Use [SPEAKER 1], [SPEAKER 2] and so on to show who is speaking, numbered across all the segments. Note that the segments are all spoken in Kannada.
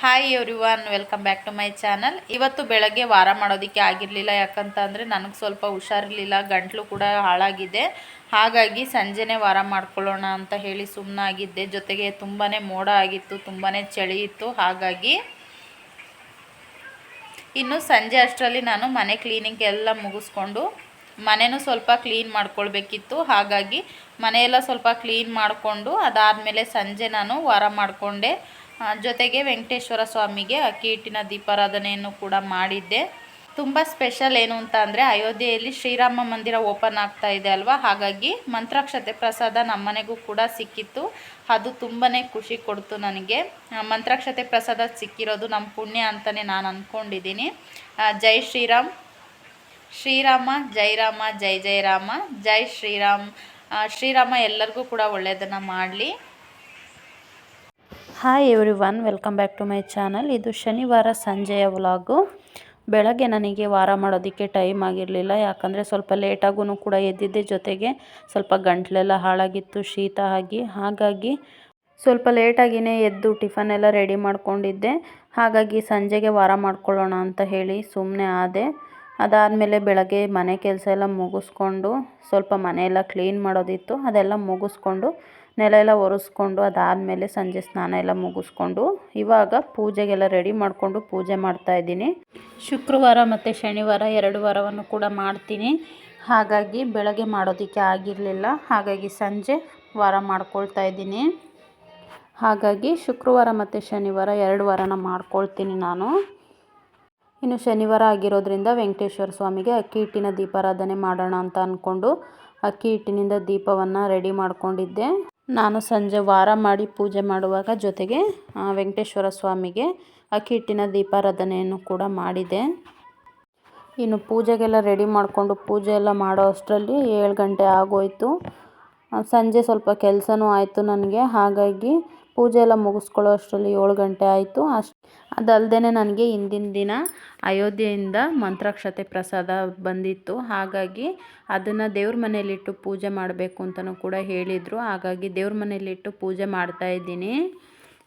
[SPEAKER 1] Hi everyone welcome back to my channel ಇವತ್ತು ಬೆಳಗ್ಗೆ ವಾರ ಮಾಡೋದಕ್ಕೆ ಆಗಿರಲಿಲ್ಲ ಯಾಕಂತ ಅಂದರೆ ನನಗೆ ಸ್ವಲ್ಪ ಹುಷಾರಿರಲಿಲ್ಲ, ಗಂಟ್ಲು ಕೂಡ ಹಾಳಾಗಿದೆ. ಹಾಗಾಗಿ ಸಂಜೆನೇ ವಾರ ಮಾಡ್ಕೊಳ್ಳೋಣ ಅಂತ ಹೇಳಿ ಸುಮ್ಮನಾಗಿದ್ದೆ ಜೊತೆಗೆ ತುಂಬಾ ಮೋಡ ಆಗಿತ್ತು ತುಂಬಾ ಚಳಿ ಇತ್ತು. ಹಾಗಾಗಿ ಇನ್ನು ಸಂಜೆ ಅಷ್ಟರಲ್ಲಿ ನಾನು ಮನೆ ಕ್ಲೀನಿಂಗ್ ಎಲ್ಲ ಮುಗಿಸ್ಕೊಂಡು ಮನೆಯೂ ಸ್ವಲ್ಪ ಕ್ಲೀನ್ ಮಾಡ್ಕೊಳ್ಬೇಕಿತ್ತು. ಹಾಗಾಗಿ ಮನೆಯೆಲ್ಲ ಸ್ವಲ್ಪ ಕ್ಲೀನ್ ಮಾಡಿಕೊಂಡು ಅದಾದಮೇಲೆ ಸಂಜೆ ನಾನು ವಾರ ಮಾಡಿಕೊಂಡೆ. ಜೊತೆಗೆ ವೆಂಕಟೇಶ್ವರ ಸ್ವಾಮಿಗೆ ಅಕ್ಕಿ ಹಿಟ್ಟಿನ ದೀಪಾರಾಧನೆಯನ್ನು ಕೂಡ ಮಾಡಿದ್ದೆ. ತುಂಬ ಸ್ಪೆಷಲ್ ಏನು ಅಂತ ಅಂದರೆ ಅಯೋಧ್ಯೆಯಲ್ಲಿ ಶ್ರೀರಾಮ ಮಂದಿರ ಓಪನ್ ಆಗ್ತಾ ಇದೆ ಅಲ್ವಾ? ಹಾಗಾಗಿ ಮಂತ್ರಾಕ್ಷತೆ ಪ್ರಸಾದ ನಮ್ಮನೆಗೂ ಕೂಡ ಸಿಕ್ಕಿತ್ತು. ಅದು ತುಂಬಾ ಖುಷಿ ಕೊಡ್ತು ನನಗೆ. ಮಂತ್ರಾಕ್ಷತೆ ಪ್ರಸಾದ ಸಿಕ್ಕಿರೋದು ನಮ್ಮ ಪುಣ್ಯ ಅಂತಲೇ ನಾನು ಅಂದ್ಕೊಂಡಿದ್ದೀನಿ ಜೈ ಶ್ರೀರಾಮ್. ಶ್ರೀರಾಮ ಜೈರಾಮ ಜೈ ಜೈ ರಾಮ, ಜೈ ಶ್ರೀರಾಮ್. ಶ್ರೀರಾಮ ಎಲ್ಲರಿಗೂ ಕೂಡ ಒಳ್ಳೆಯದನ್ನು ಮಾಡಲಿ. Hi everyone welcome back to my channel ಇದು ಶನಿವಾರ ಸಂಜೆಯ ವ್ಲಾಗು ಬೆಳಗ್ಗೆ ನನಗೆ ವಾರ ಮಾಡೋದಕ್ಕೆ ಟೈಮ್ ಆಗಿರಲಿಲ್ಲ. ಯಾಕಂದರೆ ಸ್ವಲ್ಪ ಲೇಟಾಗೂ ಕೂಡ ಎದ್ದಿದ್ದೆ. ಜೊತೆಗೆ ಸ್ವಲ್ಪ ಗಂಟ್ಲೆಲ್ಲ ಹಾಳಾಗಿತ್ತು, ಶೀತ ಆಗಿ. ಹಾಗಾಗಿ ಸ್ವಲ್ಪ ಲೇಟಾಗಿಯೇ ಎದ್ದು ಟಿಫನ್ ಎಲ್ಲ ರೆಡಿ ಮಾಡ್ಕೊಂಡಿದ್ದೆ. ಹಾಗಾಗಿ ಸಂಜೆಗೆ ವಾರ ಮಾಡ್ಕೊಳ್ಳೋಣ ಅಂತ ಹೇಳಿ ಸುಮ್ಮನೆ ಆದೆ. ಅದಾದಮೇಲೆ ಬೆಳಗ್ಗೆ ಮನೆ ಕೆಲಸ ಎಲ್ಲ ಮುಗಿಸ್ಕೊಂಡು ಸ್ವಲ್ಪ ಮನೆಯೆಲ್ಲ ಕ್ಲೀನ್ ಮಾಡೋದಿತ್ತು. ಅದೆಲ್ಲ ಮುಗಿಸ್ಕೊಂಡು ನೆಲ ಎಲ್ಲ ಒರೆಸ್ಕೊಂಡು ಅದಾದಮೇಲೆ ಸಂಜೆ ಸ್ನಾನ ಎಲ್ಲ ಮುಗಿಸ್ಕೊಂಡು ಇವಾಗ ಪೂಜೆಗೆಲ್ಲ ರೆಡಿ ಮಾಡಿಕೊಂಡು ಪೂಜೆ ಮಾಡ್ತಾ ಇದ್ದೀನಿ. ಶುಕ್ರವಾರ ಮತ್ತು ಶನಿವಾರ ಎರಡು ವಾರವನ್ನು ಕೂಡ ಮಾಡ್ತೀನಿ. ಹಾಗಾಗಿ ಬೆಳಗ್ಗೆ ಮಾಡೋದಕ್ಕೆ ಆಗಿರಲಿಲ್ಲ. ಹಾಗಾಗಿ ಸಂಜೆ ವಾರ ಮಾಡ್ಕೊಳ್ತಾ ಇದ್ದೀನಿ. ಹಾಗಾಗಿ ಶುಕ್ರವಾರ ಮತ್ತು ಶನಿವಾರ ಎರಡು ವಾರನ ಮಾಡ್ಕೊಳ್ತೀನಿ ನಾನು. ಇನ್ನು ಶನಿವಾರ ಆಗಿರೋದ್ರಿಂದ ವೆಂಕಟೇಶ್ವರ ಸ್ವಾಮಿಗೆ ಅಕ್ಕಿ ಹಿಟ್ಟಿನ ದೀಪಾರಾಧನೆ ಮಾಡೋಣ ಅಂತ ಅಂದ್ಕೊಂಡು ಅಕ್ಕಿ ಹಿಟ್ಟಿನಿಂದ ದೀಪವನ್ನು ರೆಡಿ ಮಾಡ್ಕೊಂಡಿದ್ದೆ. ನಾನು ಸಂಜೆ ವಾರ ಮಾಡಿ ಪೂಜೆ ಮಾಡುವಾಗ ಜೊತೆಗೆ ವೆಂಕಟೇಶ್ವರ ಸ್ವಾಮಿಗೆ ಅಕ್ಕಿ ಹಿಟ್ಟಿನ ದೀಪಾರಾಧನೆಯನ್ನು ಕೂಡ ಮಾಡಿದೆ. ಇನ್ನು ಪೂಜೆಗೆಲ್ಲ ರೆಡಿ ಮಾಡಿಕೊಂಡು ಪೂಜೆ ಎಲ್ಲ ಮಾಡೋ ಅಷ್ಟರಲ್ಲಿ ಏಳು ಗಂಟೆ ಆಗೋಯಿತು. ಸಂಜೆ ಸ್ವಲ್ಪ ಕೆಲಸನೂ ಆಯಿತು ನನಗೆ. ಹಾಗಾಗಿ ಪೂಜೆ ಎಲ್ಲ ಮುಗಿಸ್ಕೊಳ್ಳೋ ಅಷ್ಟರಲ್ಲಿ ಏಳು ಗಂಟೆ ಆಯಿತು. ಅಷ್ಟು ಅದಲ್ಲದೆ ನನಗೆ ಹಿಂದಿನ ದಿನ ಅಯೋಧ್ಯೆಯಿಂದ ಮಂತ್ರಾಕ್ಷತೆ ಪ್ರಸಾದ ಬಂದಿತ್ತು. ಹಾಗಾಗಿ ಅದನ್ನು ದೇವ್ರ ಮನೆಯಲ್ಲಿಟ್ಟು ಪೂಜೆ ಮಾಡಬೇಕು ಅಂತಲೂ ಕೂಡ ಹೇಳಿದರು. ಹಾಗಾಗಿ ದೇವ್ರ ಮನೆಯಲ್ಲಿಟ್ಟು ಪೂಜೆ ಮಾಡ್ತಾ ಇದ್ದೀನಿ.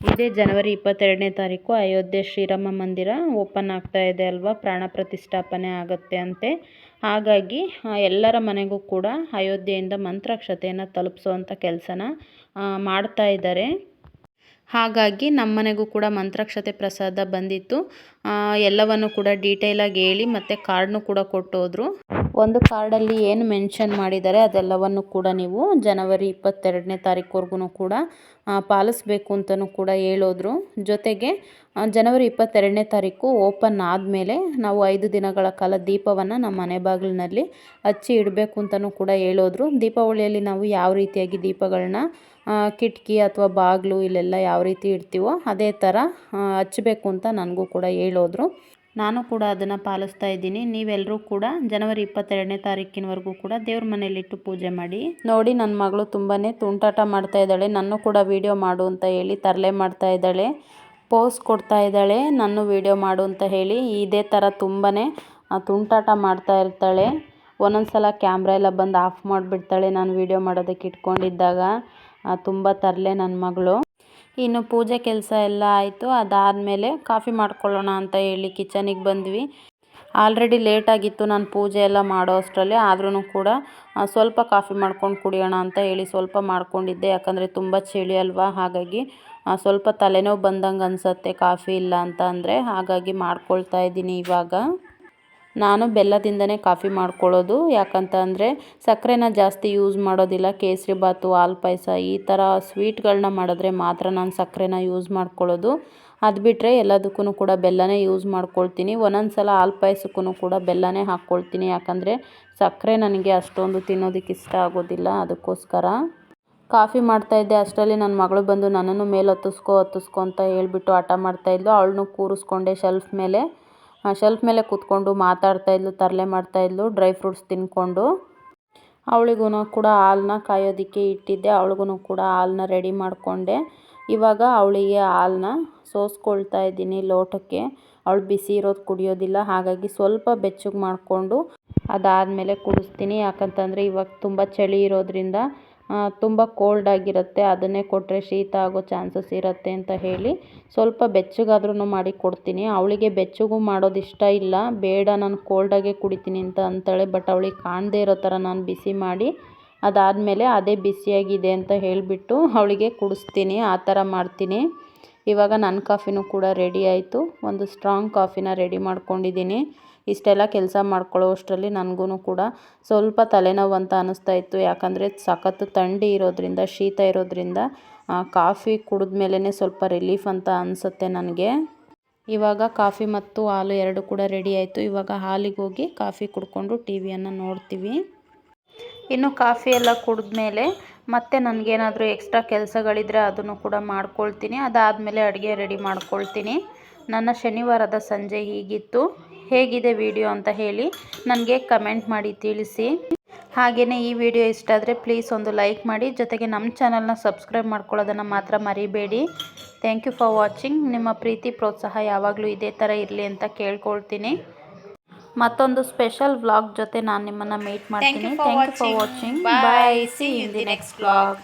[SPEAKER 1] ಇದೇ ಜನವರಿ ಇಪ್ಪತ್ತೆರಡನೇ ತಾರೀಕು ಅಯೋಧ್ಯೆ ಶ್ರೀರಾಮ ಮಂದಿರ ಓಪನ್ ಆಗ್ತಾ ಇದೆ ಅಲ್ವಾ? ಪ್ರಾಣ ಪ್ರತಿಷ್ಠಾಪನೆ ಆಗುತ್ತೆ ಅಂತೆ. ಹಾಗಾಗಿ ಎಲ್ಲರ ಮನೆಗೂ ಕೂಡ ಅಯೋಧ್ಯೆಯಿಂದ ಮಂತ್ರಾಕ್ಷತೆಯನ್ನು ತಲುಪಿಸುವಂಥ ಕೆಲಸನ ಮಾಡ್ತಾ ಇದ್ದಾರೆ. ಹಾಗಾಗಿ ನಮ್ಮ ಮನೆಗೂ ಕೂಡ ಮಂತ್ರಾಕ್ಷತೆ ಪ್ರಸಾದ ಬಂದಿತ್ತು. ಎಲ್ಲವನ್ನು ಕೂಡ ಡೀಟೇಲಾಗಿ ಹೇಳಿ ಮತ್ತು ಕಾರ್ಡ್ನು ಕೂಡ ಕೊಟ್ಟೋದ್ರು. ಒಂದು ಕಾರ್ಡಲ್ಲಿ ಏನು ಮೆನ್ಷನ್ ಮಾಡಿದ್ದಾರೆ ಅದೆಲ್ಲವನ್ನು ಕೂಡ ನೀವು ಜನವರಿ ಇಪ್ಪತ್ತೆರಡನೇ ತಾರೀಕುವರೆಗೂ ಕೂಡ ಪಾಲಿಸಬೇಕು ಅಂತಲೂ ಕೂಡ ಹೇಳೋದ್ರು. ಜೊತೆಗೆ ಜನವರಿ ಇಪ್ಪತ್ತೆರಡನೇ ತಾರೀಕು ಓಪನ್ ಆದಮೇಲೆ ನಾವು ಐದು ದಿನಗಳ ಕಾಲ ದೀಪವನ್ನು ನಮ್ಮ ಮನೆ ಬಾಗಿಲಿನಲ್ಲಿ ಹಚ್ಚಿ ಇಡಬೇಕು ಅಂತಲೂ ಕೂಡ ಹೇಳೋದ್ರು. ದೀಪಾವಳಿಯಲ್ಲಿ ನಾವು ಯಾವ ರೀತಿಯಾಗಿ ದೀಪಗಳನ್ನ ಕಿಟಕಿ ಅಥವಾ ಬಾಗಿಲು ಇಲ್ಲೆಲ್ಲ ಯಾವ ರೀತಿ ಇಡ್ತೀವೋ ಅದೇ ಥರ ಹಚ್ಚಬೇಕು ಅಂತ ನನಗೂ ಕೂಡ ಹೇಳೋದ್ರು. ನಾನು ಕೂಡ ಅದನ್ನು ಪಾಲಿಸ್ತಾ ಇದ್ದೀನಿ. ನೀವೆಲ್ಲರೂ ಕೂಡ ಜನವರಿ ಇಪ್ಪತ್ತೆರಡನೇ ತಾರೀಕಿನವರೆಗೂ ಕೂಡ ದೇವ್ರ ಮನೇಲಿಟ್ಟು ಪೂಜೆ ಮಾಡಿ. ನೋಡಿ ನನ್ನ ಮಗಳು ತುಂಬಾ ತುಂಟಾಟ ಮಾಡ್ತಾ ಇದ್ದಾಳೆ. ನಾನು ಕೂಡ ವೀಡಿಯೋ ಮಾಡು ಅಂತ ಹೇಳಿ ತರಲೆ ಮಾಡ್ತಾ ಇದ್ದಾಳೆ. ಪೋಸ್ ಕೊಡ್ತಾ ಇದ್ದಾಳೆ. ನಾನು ವೀಡಿಯೋ ಮಾಡು ಅಂತ ಹೇಳಿ ಇದೇ ಥರ ತುಂಬಾ ತುಂಟಾಟ ಮಾಡ್ತಾ ಇರ್ತಾಳೆ. ಒಂದೊಂದು ಸಲ ಕ್ಯಾಮ್ರಾ ಎಲ್ಲ ಬಂದು ಆಫ್ ಮಾಡಿಬಿಡ್ತಾಳೆ. ನಾನು ವೀಡಿಯೋ ಮಾಡೋದಕ್ಕೆ ಇಟ್ಕೊಂಡಿದ್ದಾಗ ತುಂಬ ತರಲೆ ನನ್ನ ಮಗಳು. ಇನ್ನು ಪೂಜೆ ಕೆಲಸ ಎಲ್ಲ ಆಯಿತು, ಅದಾದಮೇಲೆ ಕಾಫಿ ಮಾಡ್ಕೊಳ್ಳೋಣ ಅಂತ ಹೇಳಿ ಕಿಚನಿಗೆ ಬಂದ್ವಿ. ಆಲ್ರೆಡಿ ಲೇಟ್ ಆಗಿತ್ತು ನಾನು ಪೂಜೆ ಎಲ್ಲ ಮಾಡೋ ಅಷ್ಟರಲ್ಲಿ ಆದ್ರೂ ಕೂಡ ಸ್ವಲ್ಪ ಕಾಫಿ ಮಾಡ್ಕೊಂಡು ಕುಡಿಯೋಣ ಅಂತ ಹೇಳಿ ಸ್ವಲ್ಪ ಮಾಡ್ಕೊಂಡಿದ್ದೆ, ಯಾಕಂದರೆ ತುಂಬ ಚಳಿ ಅಲ್ವಾ, ಹಾಗಾಗಿ ಸ್ವಲ್ಪ ತಲೆನೋವು ಬಂದಂಗೆ ಅನಿಸತ್ತೆ ಕಾಫಿ ಇಲ್ಲ ಅಂತ ಅಂದರೆ, ಹಾಗಾಗಿ ಮಾಡ್ಕೊಳ್ತಾ ಇದ್ದೀನಿ ಇವಾಗ. ನಾನು ಬೆಲ್ಲದಿಂದನೇ ಕಾಫಿ ಮಾಡ್ಕೊಳ್ಳೋದು. ಯಾಕಂತ ಅಂದರೆ ಸಕ್ಕರೆನ ಜಾಸ್ತಿ ಯೂಸ್ ಮಾಡೋದಿಲ್ಲ. ಕೇಸರಿ ಬಾತು, ಹಾಲು ಪಾಯಸ ಈ ಥರ ಸ್ವೀಟ್ಗಳನ್ನ ಮಾಡಿದ್ರೆ ಮಾತ್ರ ನಾನು ಸಕ್ಕರೆನ ಯೂಸ್ ಮಾಡ್ಕೊಳ್ಳೋದು. ಅದು ಬಿಟ್ಟರೆ ಎಲ್ಲದಕ್ಕೂ ಕೂಡ ಬೆಲ್ಲನೇ ಯೂಸ್ ಮಾಡ್ಕೊಳ್ತೀನಿ. ಒಂದೊಂದು ಸಲ ಹಾಲು ಪಾಯಸಕ್ಕೂ ಕೂಡ ಬೆಲ್ಲನೇ ಹಾಕ್ಕೊಳ್ತೀನಿ. ಯಾಕಂದರೆ ಸಕ್ಕರೆ ನನಗೆ ಅಷ್ಟೊಂದು ತಿನ್ನೋದಕ್ಕೆ ಇಷ್ಟ ಆಗೋದಿಲ್ಲ. ಅದಕ್ಕೋಸ್ಕರ ಕಾಫಿ ಮಾಡ್ತಾಯಿದ್ದೆ ಅಷ್ಟರಲ್ಲಿ ನನ್ನ ಮಗಳು ಬಂದು ನನ್ನನ್ನು ಮೇಲೆ ಹತ್ತಿಸ್ಕೋ ಹತ್ತಿಸ್ಕೊ ಅಂತ ಹೇಳಿಬಿಟ್ಟು ಹಠ ಮಾಡ್ತಾಯಿದ್ಲು ಅವಳನ್ನು ಕೂರಿಸ್ಕೊಂಡೆ ಶೆಲ್ಫ್ ಮೇಲೆ. ಶೆಲ್ಫ್ ಮೇಲೆ ಕೂತ್ಕೊಂಡು ಮಾತಾಡ್ತಾ ಇದ್ಲು, ತರಲೆ ಮಾಡ್ತಾಯಿದ್ಲು ಡ್ರೈ ಫ್ರೂಟ್ಸ್ ತಿನ್ಕೊಂಡು. ಅವಳಿಗೂ ಕೂಡ ಹಾಲನ್ನ ಕಾಯೋದಕ್ಕೆ ಇಟ್ಟಿದ್ದೆ ಅವಳಿಗೂ ಕೂಡ ಹಾಲನ್ನ ರೆಡಿ ಮಾಡಿಕೊಂಡೆ. ಇವಾಗ ಅವಳಿಗೆ ಹಾಲನ್ನ ಸೋಸ್ಕೊಳ್ತಾ ಇದ್ದೀನಿ ಲೋಟಕ್ಕೆ. ಅವಳು ಬಿಸಿ ಇರೋದು ಕುಡಿಯೋದಿಲ್ಲ, ಹಾಗಾಗಿ ಸ್ವಲ್ಪ ಬೆಚ್ಚಗೆ ಮಾಡಿಕೊಂಡು ಅದಾದಮೇಲೆ ಕುಡಿಸ್ತೀನಿ. ಯಾಕಂತಂದರೆ ಇವಾಗ ತುಂಬ ಚಳಿ ಇರೋದ್ರಿಂದ ತುಂಬ ಕೋಲ್ಡ್ ಆಗಿರುತ್ತೆ, ಅದನ್ನೇ ಕೊಟ್ಟರೆ ಶೀತ ಆಗೋ ಚಾನ್ಸಸ್ ಇರುತ್ತೆ ಅಂತ ಹೇಳಿ ಸ್ವಲ್ಪ ಬೆಚ್ಚಗಾದ್ರೂ ಮಾಡಿ ಕೊಡ್ತೀನಿ. ಅವಳಿಗೆ ಬೆಚ್ಚಗೂ ಮಾಡೋದು ಇಷ್ಟ ಇಲ್ಲ, ಬೇಡ ನಾನು ಕೋಲ್ಡಾಗೆ ಕುಡಿತೀನಿ ಅಂತ ಅಂತಾಳೆ ಬಟ್ ಅವಳಿಗೆ ಕಾಣದೇ ಇರೋ ಥರ ನಾನು ಬಿಸಿ ಮಾಡಿ, ಅದಾದಮೇಲೆ ಅದೇ ಬಿಸಿಯಾಗಿದೆ ಅಂತ ಹೇಳಿಬಿಟ್ಟು ಅವಳಿಗೆ ಕುಡಿಸ್ತೀನಿ, ಆ ಥರ ಮಾಡ್ತೀನಿ. ಇವಾಗ ನನ್ನ ಕಾಫಿನೂ ಕೂಡ ರೆಡಿ ಆಯಿತು, ಒಂದು ಸ್ಟ್ರಾಂಗ್ ಕಾಫಿನ ರೆಡಿ ಮಾಡ್ಕೊಂಡಿದ್ದೀನಿ. ಇಷ್ಟೆಲ್ಲ ಕೆಲಸ ಮಾಡ್ಕೊಳ್ಳೋ ಅಷ್ಟರಲ್ಲಿ ನನಗೂ ಕೂಡ ಸ್ವಲ್ಪ ತಲೆನೋವು ಅಂತ ಅನ್ನಿಸ್ತಾ ಇತ್ತು. ಯಾಕಂದರೆ ಸಖತ್ತು ಥಂಡಿ ಇರೋದ್ರಿಂದ, ಶೀತ ಇರೋದ್ರಿಂದ ಕಾಫಿ ಕುಡಿದ ಮೇಲೇ ಸ್ವಲ್ಪ ರಿಲೀಫ್ ಅಂತ ಅನಿಸುತ್ತೆ ನನಗೆ. ಇವಾಗ ಕಾಫಿ ಮತ್ತು ಹಾಲು ಎರಡು ಕೂಡ ರೆಡಿ ಆಯಿತು. ಇವಾಗ ಹಾಲಿಗೆ ಹೋಗಿ ಕಾಫಿ ಕುಡ್ಕೊಂಡು ಟಿ ವಿಯನ್ನು ನೋಡ್ತೀವಿ. ಇನ್ನು ಕಾಫಿ ಎಲ್ಲ ಕುಡಿದ್ಮೇಲೆ ಮತ್ತೆ ನನಗೇನಾದರೂ ಎಕ್ಸ್ಟ್ರಾ ಕೆಲಸಗಳಿದ್ರೆ ಅದನ್ನು ಕೂಡ ಮಾಡ್ಕೊಳ್ತೀನಿ. ಅದಾದಮೇಲೆ ಅಡುಗೆ ರೆಡಿ ಮಾಡ್ಕೊಳ್ತೀನಿ. ನನ್ನ ಶನಿವಾರದ ಸಂಜೆ ಹೀಗಿತ್ತು. ಹೇಗಿದೆ ವಿಡಿಯೋ ಅಂತ ಹೇಳಿ ನನಗೆ ಕಮೆಂಟ್ ಮಾಡಿ ತಿಳಿಸಿ. ಹಾಗೆಯೇ ಈ ವಿಡಿಯೋ ಇಷ್ಟ ಆದರೆ ಪ್ಲೀಸ್ ಒಂದು ಲೈಕ್ ಮಾಡಿ. ಜೊತೆಗೆ ನಮ್ಮ ಚಾನಲ್ನ ಸಬ್ಸ್ಕ್ರೈಬ್ ಮಾಡ್ಕೊಳ್ಳೋದನ್ನು ಮಾತ್ರ ಮರಿಬೇಡಿ. ಥ್ಯಾಂಕ್ ಯು ಫಾರ್ ವಾಚಿಂಗ್ ನಿಮ್ಮ ಪ್ರೀತಿ ಪ್ರೋತ್ಸಾಹ ಯಾವಾಗಲೂ ಇದೇ ಥರ ಇರಲಿ ಅಂತ ಕೇಳ್ಕೊಳ್ತೀನಿ. ಮತ್ತೊಂದು ಸ್ಪೆಷಲ್ ವ್ಲಾಗ್ ಜೊತೆ ನಾನು ನಿಮ್ಮನ್ನು ಮೀಟ್ ಮಾಡ್ತೀನಿ. Thank you for watching bye see in the next vlog